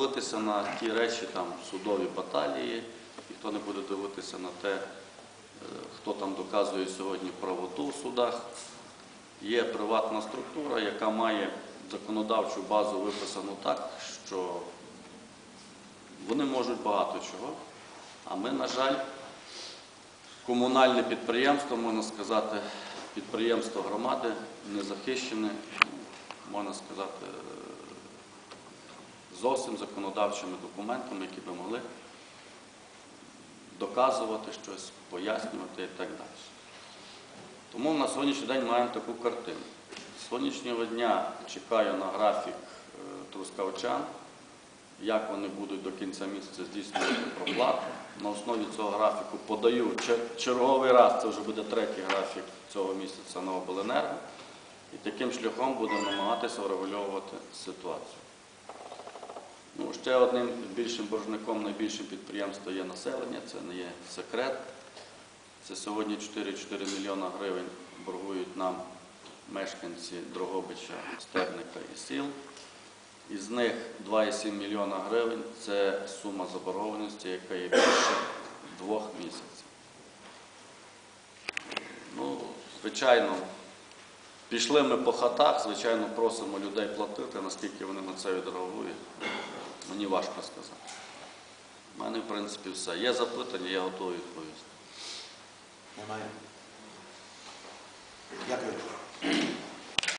дивитися на ті речі, там судові баталії, ніхто не буде дивитися на те, е, хто там доказує сьогодні правоту в судах. Є приватна структура, яка має законодавчу базу виписану так, що вони можуть багато чого. А ми, на жаль, комунальне підприємство, можна сказати, підприємство громади не захищене, можна сказати, зовсім законодавчими документами, які би могли доказувати щось, пояснювати і так далі. Тому на сьогоднішній день маємо таку картину. З сьогоднішнього дня чекаю на графік е, трускавчан, як вони будуть до кінця місяця здійснювати проплату. На основі цього графіку подаю черговий раз, це вже буде третій графік цього місяця на обленерго. І таким шляхом будемо намагатися врегульовувати ситуацію. Ну, ще одним більшим боржником, найбільшим підприємством є населення, це не є секрет. Це сьогодні 4-4 мільйона гривень боргують нам мешканці Дрогобича, Стерника і сіл. Із них 2,7 мільйона гривень це сума заборгованості, яка є більше двох місяців. Ну, звичайно, пішли ми по хатах, звичайно, просимо людей платити, наскільки вони на це відреагують. Мені важко сказати. У мене, в принципі, все. Є запитання, я готовий відповісти. Немає.